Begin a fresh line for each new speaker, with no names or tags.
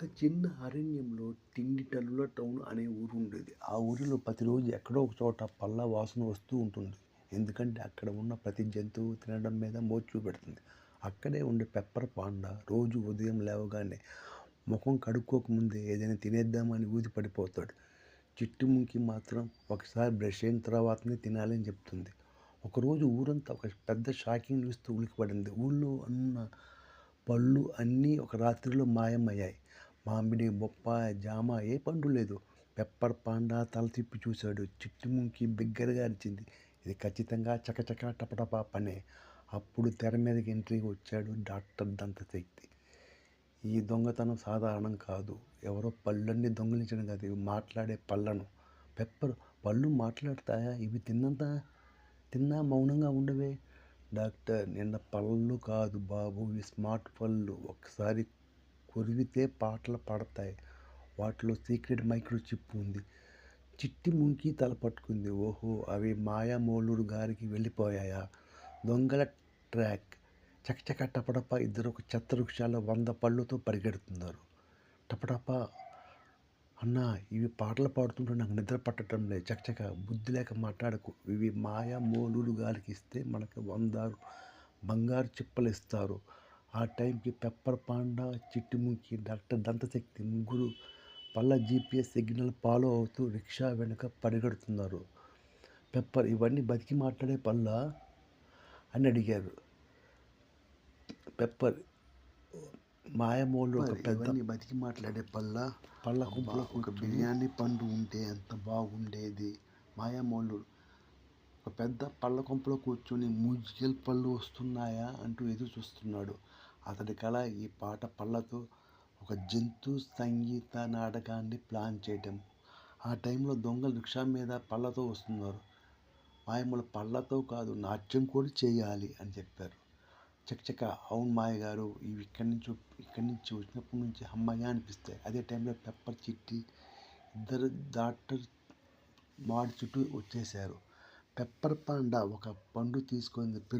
ఒక చిన్న అరణ్యంలో తిండిటల్లుల టౌన్ అనే ఊరు ఉండేది. ఆ ఊరిలో ప్రతిరోజు ఎక్కడో ఒక చోట పళ్ళ వాసన వస్తూ ఉంటుంది. ఎందుకంటే అక్కడ ఉన్న ప్రతి జంతువు తినడం మీద మోచు చూపెడుతుంది. అక్కడే ఉండే పెప్పర్ పాండా రోజు ఉదయం లేవగానే ముఖం కడుక్కోకముందే ఏదైనా తినేద్దామని ఊది పడిపోతాడు. చిట్టుముంకి మాత్రం ఒకసారి బ్రష్ అయిన తర్వాతనే తినాలని చెప్తుంది. ఒకరోజు ఊరంతా ఒక పెద్ద షాకింగ్ న్యూస్తో ఉలికిపడింది ఊళ్ళో ఉన్న పళ్ళు అన్నీ ఒక రాత్రిలో మాయమయ్యాయి. మామిడి బొప్పాయ జామ ఏ పండు లేదు. పెప్పర్ పాండా తల తిప్పి చూశాడు. చిట్టుముంకి బిగ్గరగా అరిచింది. ఇది ఖచ్చితంగా చకచక టపటపా పనే. అప్పుడు తెర మీదకి ఎంట్రీకి వచ్చాడు డాక్టర్ దంతశక్తి. ఈ దొంగతనం సాధారణం కాదు. ఎవరో పళ్ళన్నీ దొంగిలించడం కాదు. ఇవి మాట్లాడే పళ్ళను. పెప్పర్ పళ్ళు మాట్లాడతాయా? ఇవి తిన్నంత తిన్నా మౌనంగా ఉండవే? డాక్టర్ నిన్న పళ్ళు కాదు బాబు. ఇవి స్మార్ట్ పళ్ళు. ఒకసారి కొరివితే పాటలు పడతాయి. వాటిలో సీక్రెట్ మైక్రో చిప్ ఉంది. చిట్టి ముంకి తల పట్టుకుంది. ఓహో అవి మాయామోలుడు గారికి వెళ్ళిపోయాయా? దొంగల ట్రాక్. చకచక టపడప ఇద్దరు ఒక చెత్త వృక్షాల్లో వంద పళ్ళుతో పరిగెడుతున్నారు. టపటప అన్నా ఇవి పాటలు పాడుతుంటే నాకు నిద్ర పట్టడం లేదు. చకచక బుద్ధి లేక మాట్లాడకు. ఇవి మాయా మోలుడు గారికి ఇస్తే మనకు వందారు బంగారు చిప్పలు ఇస్తారు. ఆ టైంకి పెప్పర్ పాండా చిట్టుముంకి డాక్టర్ దంతశక్తి ముగ్గురు పళ్ళ జీపీఎస్ సిగ్నల్ ఫాలో అవుతూ రిక్షా వెనుక పరిగెడుతున్నారు పెప్పర్ ఇవన్నీ బతికి మాట్లాడే పళ్ళ? అని అడిగారు. పెప్పర్ మాయమోళ్ళు ఒక పెద్ద
బతికి మాట్లాడే పళ్ళ?
పళ్ళ కుంపలో
ఒక బిర్యానీ పండు ఉంటే ఎంత బాగుండేది? మాయామోళ్ళు
ఒక పెద్ద పళ్ళ కొంపలో కూర్చొని మ్యూజికల్ పళ్ళు వస్తున్నాయా? అంటూ ఎదురు చూస్తున్నాడు అతడి కళ ఈ పాట పళ్ళతో ఒక జంతు సంగీత నాటకాన్ని ప్లాన్ చేయటం. ఆ టైంలో దొంగలు రిక్షా మీద పళ్ళతో వస్తున్నారు. మాయమ్మలు పళ్ళతో కాదు నాట్యం కూడా చేయాలి అని చెప్పారు. చకచక అవును మాయ గారు ఇవి ఇక్కడి నుంచి ఇక్కడి నుంచి వచ్చినప్పటి నుంచి అమ్మాయి అనిపిస్తాయి. అదే టైంలో పెప్పర్ చిట్టి ఇద్దరు డాక్టర్ మాడి చుట్టూ వచ్చేసారు పెప్పర్ పాండా ఒక పండు తీసుకొని